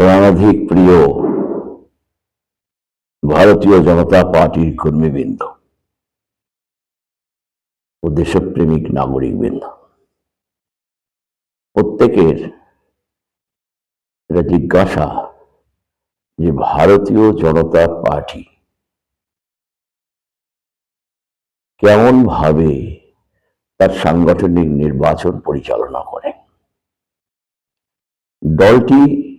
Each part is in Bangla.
প্রাণাধিক প্রিয় ভারতীয় জনতা পার্টির কর্মীবৃন্দ ও দেশপ্রেমিক নাগরিকবৃন্দ। প্রত্যেকের এটা জিজ্ঞাসা যে ভারতীয় জনতা পার্টি কেমন ভাবে তার সাংগঠনিক নির্বাচন পরিচালনা করে? দলটি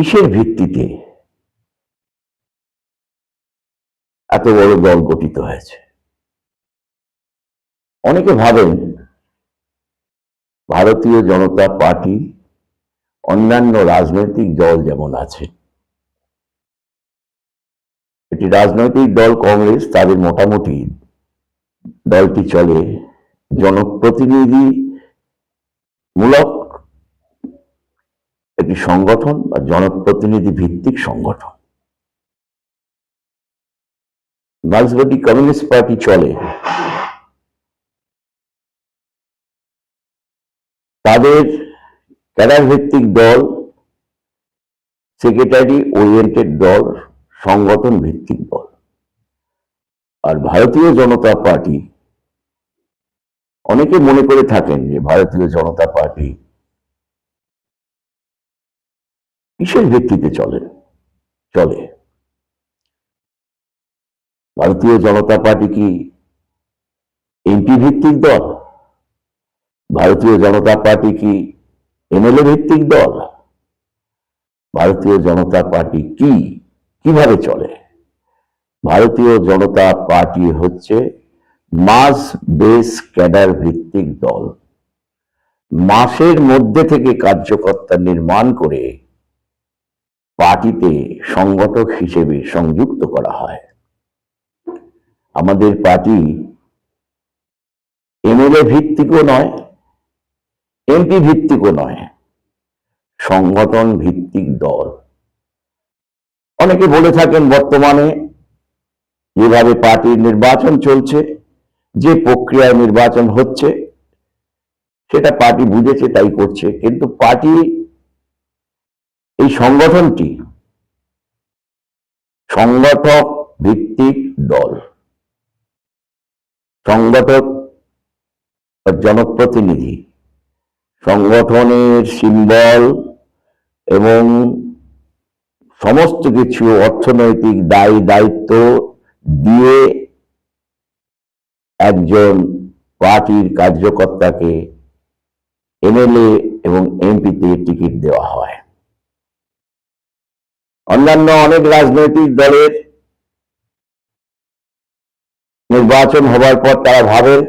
কিসের ভিত্তিতে এত বড় দল গঠিত হয়েছে? অনেকে ভাবেন ভারতীয় জনতা পার্টি অন্যান্য রাজনৈতিক দল যেমন আছে। এটি রাজনৈতিক দল কংগ্রেস, তাদের মোটামুটি দলটি চলে। জনপ্রতিনিধি মূলক একটি সংগঠন বা জনপ্রতিনিধি ভিত্তিক সংগঠন। মার্ক্সবাদী কমিউনিস্ট পার্টি চলে। তাদের ক্যাডার ভিত্তিক দল, সেক্রেটারি ওরিয়েন্টেড দল, সংগঠন ভিত্তিক দল। আর ভারতীয় জনতা পার্টি, অনেকে মনে করে থাকেন যে ভারতীয় জনতা পার্টি কিসের ভিত্তিতে চলে চলে। ভারতীয় জনতা পার্টি কি এমপি ভিত্তিক দল? ভারতীয় জনতা পার্টি কি এমএলএ ভিত্তিক দল? ভারতীয় জনতা পার্টি কি কীভাবে চলে? ভারতীয় জনতা পার্টি হচ্ছে মাস বেস ক্যাডার ভিত্তিক দল। মাসের মধ্যে থেকে কার্যকর্তা নির্মাণ করে পার্টিতে সংগঠক হিসেবে সংযুক্ত করা হয়। আমাদের পার্টি এমএলএ ভিত্তিকও নয়, এমপি ভিত্তিকও নয়, সংগঠন ভিত্তিক দল। অনেকে বলে থাকেন বর্তমানে যেভাবে পার্টির নির্বাচন চলছে, যে প্রক্রিয়ায় নির্বাচন হচ্ছে, সেটা পার্টি বুঝেছে, তাই করছে। কিন্তু পার্টি এই সংগঠনটি সংগঠক ভিত্তিক দল। সংগঠক জনপ্রতিনিধি। সংগঠনের সিম্বল এবং সমস্ত কিছু অর্থনৈতিক দায়ী, দায়িত্ব দিয়ে একজন পার্টির কার্যকর্তাকে এমএলএ এবং এমপিতে টিকিট দেওয়া হয়। অন্যান্য অনেক রাজনৈতিক দলের নির্বাচন হবার পর তারা ভাবেন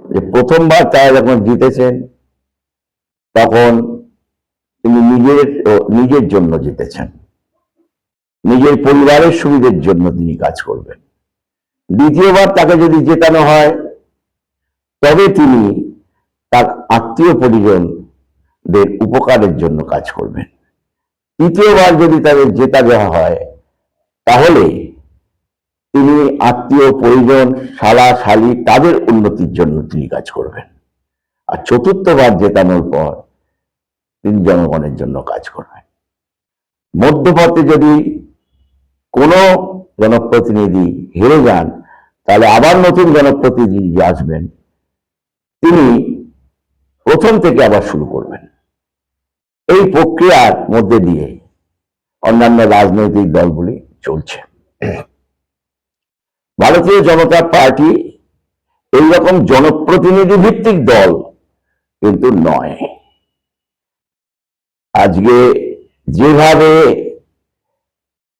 যে প্রথমবার তারা যখন জিতেছেন, তখন তিনি নিজের নিজের জন্য জিতেছেন। নিজের পরিবারের সুবিধের জন্য তিনি কাজ করবেন। দ্বিতীয়বার তাকে যদি জেতানো হয়, তবে তিনি তার আত্মীয় পরিজনদের উপকারের জন্য কাজ করবেন। তৃতীয়বার যদি তাদের জেতা দেওয়া হয়, তাহলে তিনি আত্মীয়, পরিজন, শালা, শালি তাদের উন্নতির জন্য তিনি কাজ করবেন। আর চতুর্থবার জেতানোর পর তিনি জনগণের জন্য কাজ করবেন। মধ্যপথে যদি কোনো জনপ্রতিনিধি হেরে যান, তাহলে আবার নতুন জনপ্রতিনিধি আসবেন। তিনি প্রথম থেকে আবার শুরু করবেন। এই প্রক্রিয়ার মধ্যে দিয়ে অন্যান্য রাজনৈতিক দলগুলি চলছে। ভারতীয় জনতা পার্টি এইরকম জনপ্রতিনিধি ভিত্তিক দল কিন্তু নয়। আজকে যেভাবে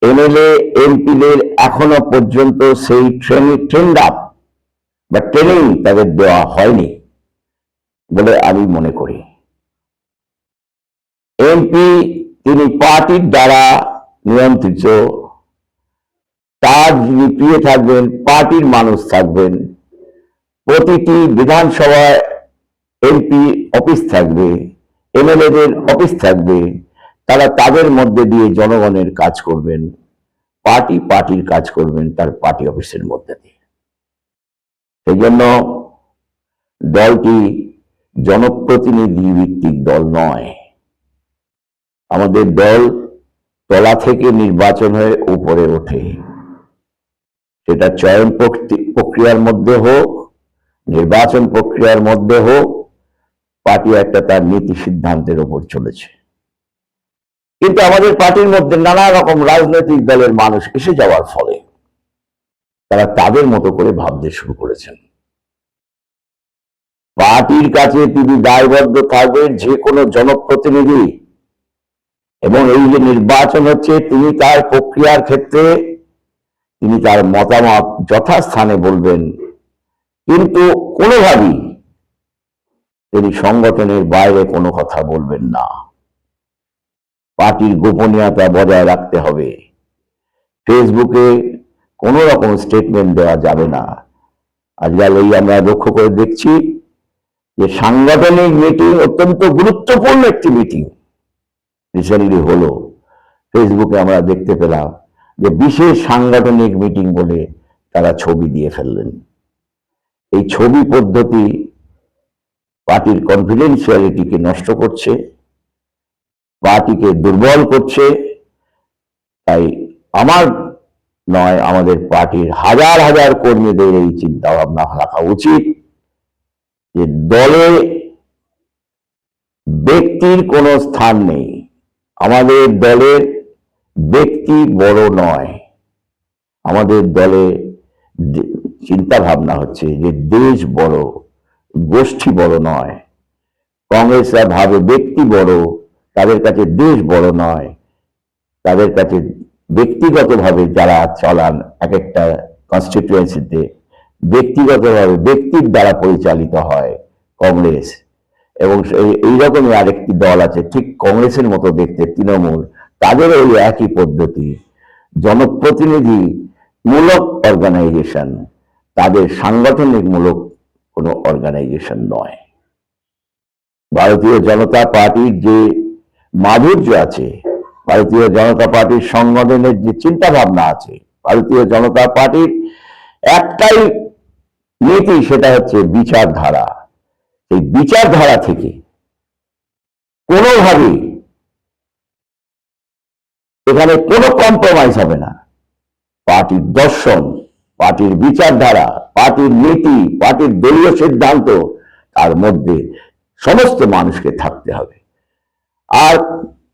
এমএলএ, এমপিদের এখনও পর্যন্ত সেই ট্রেনিং ট্রেন্ড আপ বা ট্রেনিং তাদের দেওয়া হয়নি বলে আমি মনে করি। এমপি তিনি পার্টির দ্বারা নিয়ন্ত্রিত। তার যিনি প্রিয় থাকবেন, পার্টির মানুষ থাকবেন। প্রতিটি বিধানসভায় এমপি অফিস থাকবে এমএলএদের অফিস থাকবে। তারা তাদের মধ্যে দিয়ে জনগণের কাজ করবেন। পার্টি পার্টির কাজ করবেন তার পার্টি অফিসের মধ্যে দিয়ে। সেই জন্য দলটি জনপ্রতিনিধি ভিত্তিক দল নয়। আমাদের দল তলা থেকে নির্বাচন হয়ে উপরে ওঠে। সেটা চয়ন প্রক্রিয়ার মধ্যে হোক, নির্বাচন প্রক্রিয়ার মধ্যে হোক, পার্টি একটা তার নীতি সিদ্ধান্তের উপর চলেছে। কিন্তু আমাদের পার্টির মধ্যে নানা রকম রাজনৈতিক দলের মানুষ এসে যাওয়ার ফলে তারা তাদের মতো করে ভাবতে শুরু করেছেন। পার্টির কাছে তিনি দায়বদ্ধ থাকবেন যে কোনো জনপ্রতিনিধি এবং এই যে নির্বাচন হচ্ছে, তিনি তার প্রক্রিয়ার ক্ষেত্রে তিনি তার মতামত যথাস্থানে বলবেন। কিন্তু কোনোভাবেই তিনি সংগঠনের বাইরে কোনো কথা বলবেন না। পার্টির গোপনীয়তা বজায় রাখতে হবে। ফেসবুকে কোনো রকম স্টেটমেন্ট দেওয়া যাবে না। আজকাল এই আমরা লক্ষ্য করে দেখছি যে সাংগঠনিক মিটিং অত্যন্ত গুরুত্বপূর্ণ একটি মিটিং রিসেন্টলি হলো। ফেসবুকে আমরা দেখতে পেলাম যে বিশেষ সাংগঠনিক মিটিং বলে তারা ছবি দিয়ে ফেললেন। এই ছবি পদ্ধতি পার্টির কনফিডেন্সিয়ালিটিকে নষ্ট করছে, পার্টিকে দুর্বল করছে, তাই আমার নয়, আমাদের পার্টির হাজার হাজার কর্মীদের এই চিন্তা ভাবনা রাখা উচিত যে দলে ব্যক্তির কোনো স্থান নেই। আমাদের দলের ব্যক্তি বড় নয়। আমাদের দলে চিন্তা ভাবনা হচ্ছে যে দেশ বড়, গোষ্ঠী বড় নয়। কংগ্রেসরা ভাবে ব্যক্তি বড়, তাদের কাছে দেশ বড় নয়। তাদের কাছে ব্যক্তিগতভাবে যারা চলান এক একটা কনস্টিটিউয়েন্সিতে ব্যক্তিগতভাবে ব্যক্তির দ্বারা পরিচালিত হয় কংগ্রেস। এবং এইরকমই আরেকটি দল আছে, ঠিক কংগ্রেসের মতো দেখতে, তৃণমূল। তাদের ওই একই পদ্ধতি। জনপ্রতিনিধি মূলক অর্গানাইজেশন তাদের সাংগঠনিক মূলক কোনো অর্গানাইজেশন নয়। ভারতীয় জনতা পার্টির যে মাধুর্য আছে, ভারতীয় জনতা পার্টির সংগঠনের যে চিন্তা ভাবনা আছে, ভারতীয় জনতা পার্টির একটাই নীতি সেটা হচ্ছে বিচারধারা। এই বিচারধারা থেকে কোনোভাবেই এখানে কোনো কম্প্রোমাইজ হবে না। পার্টির দর্শন, পার্টির বিচারধারা, পার্টির নীতি, পার্টির দলীয় সিদ্ধান্ত, তার মধ্যে সমস্ত মানুষকে থাকতে হবে। আর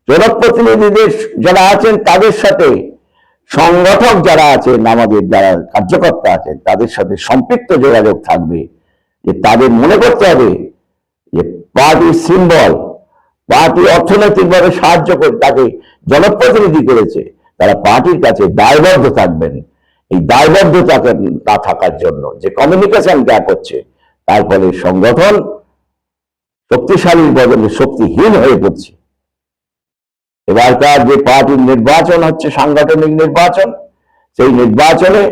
জনপ্রতিনিধিদের যারা আছেন, তাদের সাথে সংগঠক যারা আছেন, আমাদের যারা কার্যকর্তা আছেন, তাদের সাথে সম্পৃক্ত যোগাযোগ থাকবে, যে তাদের মনে করতে হবে পার্টির সিম্বল পার্টি অর্থনৈতিকভাবে সাহায্য করে, তাকে জনপ্রতিনিধি করেছে। তারা পার্টির কাছে দায়বদ্ধ থাকবেন। এই দায়বদ্ধতা না থাকার জন্য যে কমিউনিকেশন গ্যাপ হচ্ছে তার ফলে সংগঠন শক্তিশালীর বদলে শক্তিহীন হয়ে পড়ছে। এবারকার যে পার্টির নির্বাচন হচ্ছে, সাংগঠনিক নির্বাচন, সেই নির্বাচনে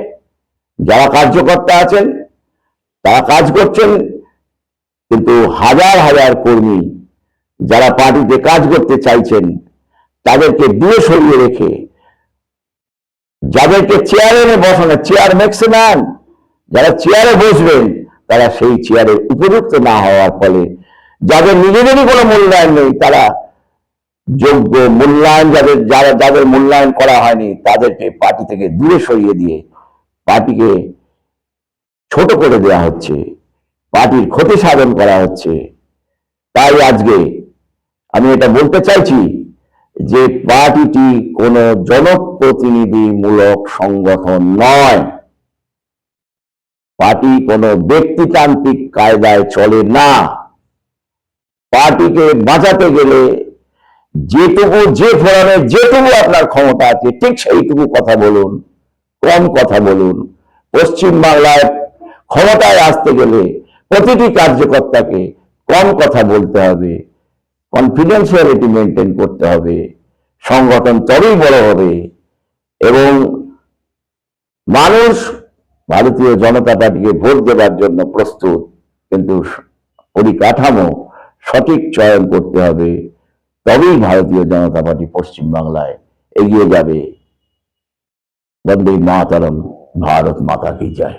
যারা কার্যকর্তা আছেন, তারা কাজ করছেন কিন্তু হাজার হাজার কর্মী যারা পার্টিতে কাজ করতে চাইছেন, তাদেরকে দূরে সরিয়ে রেখে, যাদেরকে চেয়ারে এনে বসানো চেয়ার ম্যাক্সিমাম যারা চেয়ারে বসবেন, তারা সেই চেয়ারে উপযুক্ত না হওয়ার ফলে যাদের নিজেদেরই কোনো মূল্যায়ন নেই, তারা যোগ্য মূল্যায়ন যাদের, যারা, যাদের মূল্যায়ন করা হয়নি, তাদেরকে পার্টি থেকে দূরে সরিয়ে দিয়ে পার্টিকে ছোট করে দেওয়া হচ্ছে। পার্টির ক্ষতি সাধন করা হচ্ছে। তাই আজকে আমি এটা বলতে চাইছি যে পার্টিটি কোনো জনপ্রতিনিধিমূলক সংগঠন নয়। পার্টি কোনো ব্যক্তিতান্ত্রিক কায়দায় চলে না। পার্টিকে বাঁচাতে গেলে যেটুকু যে ফোরামে যেটুকু আপনার ক্ষমতা আছে, ঠিক সেইটুকু কথা বলুন, কম কথা বলুন। পশ্চিম বাংলায় ক্ষমতায় আসতে গেলে প্রতিটি কার্যকর্তাকে কম কথা বলতে হবে কনফিডেন্সিয়ালিটি মেনটেন করতে হবে, সংগঠন তবেই বড় হবে এবং মানুষ ভারতীয় জনতা পার্টিকে ভোট দেওয়ার জন্য প্রস্তুত, কিন্তু পরিকাঠামো সঠিক চয়ন করতে হবে, তবেই ভারতীয় জনতা পার্টি পশ্চিমবাংলায় এগিয়ে যাবে। বন্দে মাতারম, ভারত মাতা কি যায়